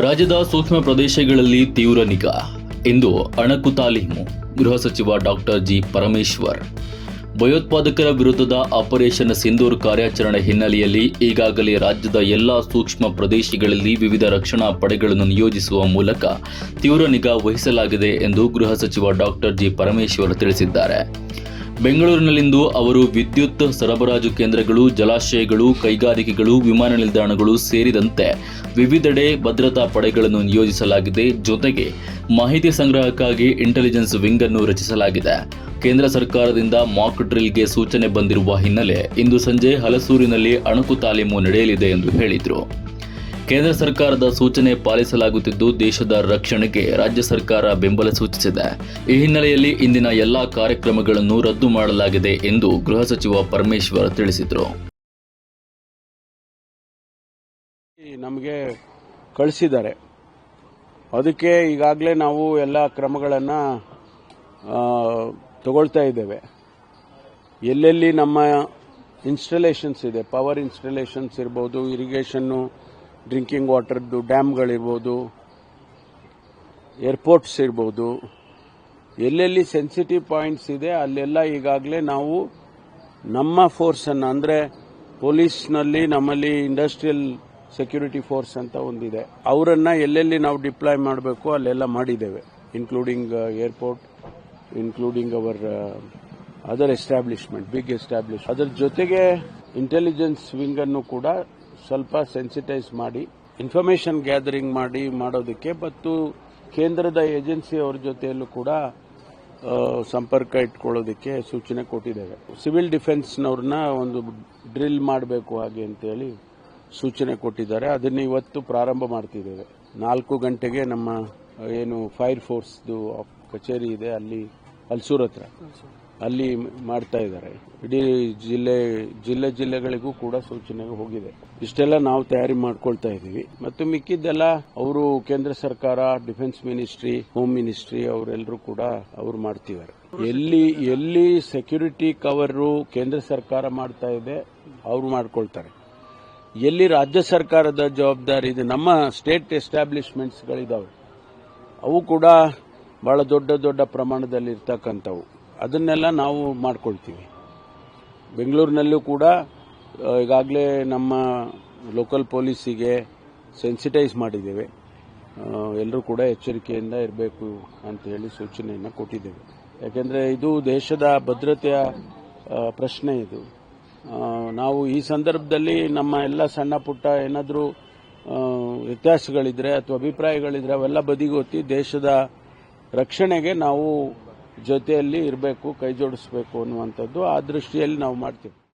ರಾಜ್ಯದ ಸೂಕ್ಷ್ಮ ಪ್ರದೇಶಗಳಲ್ಲಿ ತೀವ್ರ ನಿಗಾ. ಇಂದು ಅಣಕು ತಾಲೀಮು ಗೃಹ ಸಚಿವ ಡಾಕ್ಟರ್ ಜಿ ಪರಮೇಶ್ವರ್. ಭಯೋತ್ಪಾದಕರ ವಿರುದ್ಧದ ಆಪರೇಷನ್ ಸಿಂಧೂರ್ ಕಾರ್ಯಾಚರಣೆ ಹಿನ್ನೆಲೆಯಲ್ಲಿ ಈಗಾಗಲೇ ರಾಜ್ಯದ ಎಲ್ಲ ಸೂಕ್ಷ್ಮ ಪ್ರದೇಶಗಳಲ್ಲಿ ವಿವಿಧ ರಕ್ಷಣಾ ಪಡೆಗಳನ್ನು ನಿಯೋಜಿಸುವ ಮೂಲಕ ತೀವ್ರ ನಿಗಾ ವಹಿಸಲಾಗಿದೆ ಎಂದು ಗೃಹ ಸಚಿವ ಡಾಕ್ಟರ್ ಜಿ ಪರಮೇಶ್ವರ್ ತಿಳಿಸಿದ್ದಾರೆ. ಬೆಂಗಳೂರಿನಲ್ಲಿಂದು ಅವರು ವಿದ್ಯುತ್ ಸರಬರಾಜು ಕೇಂದ್ರಗಳು, ಜಲಾಶಯಗಳು, ಕೈಗಾರಿಕೆಗಳು, ವಿಮಾನ ನಿಲ್ದಾಣಗಳು ಸೇರಿದಂತೆ ವಿವಿಧೆಡೆ ಭದ್ರತಾ ಪಡೆಗಳನ್ನು ನಿಯೋಜಿಸಲಾಗಿದೆ. ಜೊತೆಗೆ ಮಾಹಿತಿ ಸಂಗ್ರಹಕ್ಕಾಗಿ ಇಂಟೆಲಿಜೆನ್ಸ್ ವಿಂಗ್ ಅನ್ನು ರಚಿಸಲಾಗಿದೆ. ಕೇಂದ್ರ ಸರ್ಕಾರದಿಂದ ಮಾಕ್ ಡ್ರಿಲ್ಗೆ ಸೂಚನೆ ಬಂದಿರುವ ಹಿನ್ನೆಲೆ ಇಂದು ಸಂಜೆ ಹಲಸೂರಿನಲ್ಲಿ ಅಣುಕು ತಾಲೀಮು ನಡೆಯಲಿದೆ ಎಂದು ಹೇಳಿದರು. ಕೇಂದ್ರ ಸರ್ಕಾರದ ಸೂಚನೆ ಪಾಲಿಸಲಾಗುತ್ತಿದ್ದು, ದೇಶದ ರಕ್ಷಣೆಗೆ ರಾಜ್ಯ ಸರ್ಕಾರ ಬೆಂಬಲ ಸೂಚಿಸಿದೆ. ಈ ಹಿನ್ನೆಲೆಯಲ್ಲಿ ಇಂದಿನ ಎಲ್ಲಾ ಕಾರ್ಯಕ್ರಮಗಳನ್ನು ರದ್ದು ಮಾಡಲಾಗಿದೆ ಎಂದು ಗೃಹ ಸಚಿವ ಪರಮೇಶ್ವರ್ ತಿಳಿಸಿದರು. ನಮಗೆ ಕಳಿಸಿದ್ದಾರೆ. ಅದಕ್ಕೆ ಈಗಾಗಲೇ ನಾವು ಎಲ್ಲ ಕ್ರಮಗಳನ್ನು ತಗೊಳ್ತಾ ಇದ್ದೇವೆ. ಎಲ್ಲೆಲ್ಲಿ ನಮ್ಮ ಇನ್ಸ್ಟಲೇಷನ್ಸ್ ಇದೆ ಪವರ್ ಇನ್ಸ್ಟಾಲೇಷನ್ಸ್ ಇರ್ಬೋದು ಇರಿಗೇಷನ್ನು ಡ್ರಿಂಕಿಂಗ್ ವಾಟರ್ದು ಡ್ಯಾಮ್ಗಳಿರ್ಬೋದು ಏರ್ಪೋರ್ಟ್ಸ್ ಇರ್ಬೋದು, ಎಲ್ಲೆಲ್ಲಿ ಸೆನ್ಸಿಟಿವ್ ಪಾಯಿಂಟ್ಸ್ ಇದೆ, ಅಲ್ಲೆಲ್ಲ ಈಗಾಗಲೇ ನಾವು ನಮ್ಮ ಫೋರ್ಸನ್ನು ಅಂದರೆ ಪೊಲೀಸ್ನಲ್ಲಿ ನಮ್ಮಲ್ಲಿ ಇಂಡಸ್ಟ್ರಿಯಲ್ ಸೆಕ್ಯೂರಿಟಿ ಫೋರ್ಸ್ ಅಂತ ಒಂದಿದೆ. ಅವರನ್ನು ಎಲ್ಲೆಲ್ಲಿ ನಾವು ಡಿಪ್ಲಾಯ್ ಮಾಡಬೇಕು ಅಲ್ಲೆಲ್ಲ ಮಾಡಿದ್ದೇವೆ including airport including our other establishment big establish ಅದರ ಜೊತೆಗೆ ಇಂಟೆಲಿಜೆನ್ಸ್ ವಿಂಗ್ ಅನ್ನು ಕೂಡ ಸ್ವಲ್ಪ ಸೆನ್ಸಿಟೈಸ್ ಮಾಡಿ ಇನ್ಫಾರ್ಮೇಶನ್ ಗ್ಯಾದರಿಂಗ್ ಮಾಡಿ ಮಾಡೋದಕ್ಕೆ, ಮತ್ತು ಕೇಂದ್ರದ ಏಜೆನ್ಸಿ ಅವರ ಜೊತೆಯಲ್ಲೂ ಕೂಡ ಸಂಪರ್ಕ ಇಟ್ಕೊಳ್ಳೋದಕ್ಕೆ ಸೂಚನೆ ಕೊಟ್ಟಿದ್ದೇವೆ. ಸಿವಿಲ್ ಡಿಫೆನ್ಸ್ನವ್ರನ್ನ ಒಂದು ಡ್ರಿಲ್ ಮಾಡಬೇಕು ಹಾಗೆ ಅಂತೇಳಿ ಸೂಚನೆ ಕೊಟ್ಟಿದ್ದಾರೆ. ಅದನ್ನು ಇವತ್ತು ಪ್ರಾರಂಭ ಮಾಡ್ತಿದ್ದೇವೆ. ನಾಲ್ಕು ಗಂಟೆಗೆ ನಮ್ಮ, ಏನು ಫೈರ್ ಫೋರ್ಸ್ದು ಕಚೇರಿ ಇದೆ ಅಲ್ಲಿ, ಅಲ್ಸೂರ್ ಹತ್ರ. ಅಲ್ಲಿ ಮಾಡ್ತಾ ಇದ್ದಾರೆ. ಇಡೀ ಜಿಲ್ಲೆ ಜಿಲ್ಲೆ ಜಿಲ್ಲೆಗಳಿಗೂ ಕೂಡ ಸೂಚನೆ ಹೋಗಿದೆ. ಇಷ್ಟೆಲ್ಲ ನಾವು ತಯಾರಿ ಮಾಡ್ಕೊಳ್ತಾ ಇದ್ದೀವಿ. ಮತ್ತು ಮಿಕ್ಕಿದ್ದೆಲ್ಲ ಅವರು ಕೇಂದ್ರ ಸರ್ಕಾರ, ಡಿಫೆನ್ಸ್ ಮಿನಿಸ್ಟ್ರಿ, ಹೋಮ್ ಮಿನಿಸ್ಟ್ರಿ ಅವರೆಲ್ಲರೂ ಕೂಡ ಅವರು ಮಾಡ್ತಿದ್ದಾರೆ. ಎಲ್ಲಿ ಎಲ್ಲಿ ಸೆಕ್ಯೂರಿಟಿ ಕವರು ಕೇಂದ್ರ ಸರ್ಕಾರ ಮಾಡ್ತಾ ಇದೆ, ಅವರು ಮಾಡ್ಕೊಳ್ತಾರೆ. ಎಲ್ಲಿ ರಾಜ್ಯ ಸರ್ಕಾರದ ಜವಾಬ್ದಾರಿ ಇದೆ, ನಮ್ಮ ಸ್ಟೇಟ್ ಎಸ್ಟಾಬ್ಲಿಷ್ಮೆಂಟ್ಸ್ಗಳಿದಾವೆ. ಅವು ಕೂಡ ಬಹಳ ದೊಡ್ಡ ದೊಡ್ಡ ಪ್ರಮಾಣದಲ್ಲಿ ಇರ್ತಕ್ಕಂಥವು ಅದನ್ನೆಲ್ಲ ನಾವು ಮಾಡ್ಕೊಳ್ತೀವಿ. ಬೆಂಗಳೂರಿನಲ್ಲೂ ಕೂಡ ಈಗಾಗಲೇ ನಮ್ಮ ಲೋಕಲ್ ಪೊಲೀಸಿಗೆ ಸೆನ್ಸಿಟೈಸ್ ಮಾಡಿದ್ದೇವೆ. ಎಲ್ಲರೂ ಕೂಡ ಎಚ್ಚರಿಕೆಯಿಂದ ಇರಬೇಕು ಅಂತ ಹೇಳಿ ಸೂಚನೆಯನ್ನು ಕೊಟ್ಟಿದ್ದೇವೆ. ಯಾಕೆಂದರೆ ಇದು ದೇಶದ ಭದ್ರತೆಯ ಪ್ರಶ್ನೆ ಇದು. ನಾವು ಈ ಸಂದರ್ಭದಲ್ಲಿ ನಮ್ಮ ಎಲ್ಲ ಸಣ್ಣ ಪುಟ್ಟ ಏನಾದರೂ ವ್ಯತ್ಯಾಸಗಳಿದ್ರೆ ಅಥವಾ ಅಭಿಪ್ರಾಯಗಳಿದ್ರೆ ಅವೆಲ್ಲ ಬದಿಗೊತ್ತಿ ದೇಶದ ರಕ್ಷಣೆಗೆ ನಾವು ಜೊತೆಯಲ್ಲಿ ಇರಬೇಕು ಕೈ ಜೋಡಿಸಬೇಕು ಅನ್ನುವಂಥದ್ದು ಆ ದೃಷ್ಟಿಯಲ್ಲಿ ನಾವು ಮಾಡ್ತೀವಿ.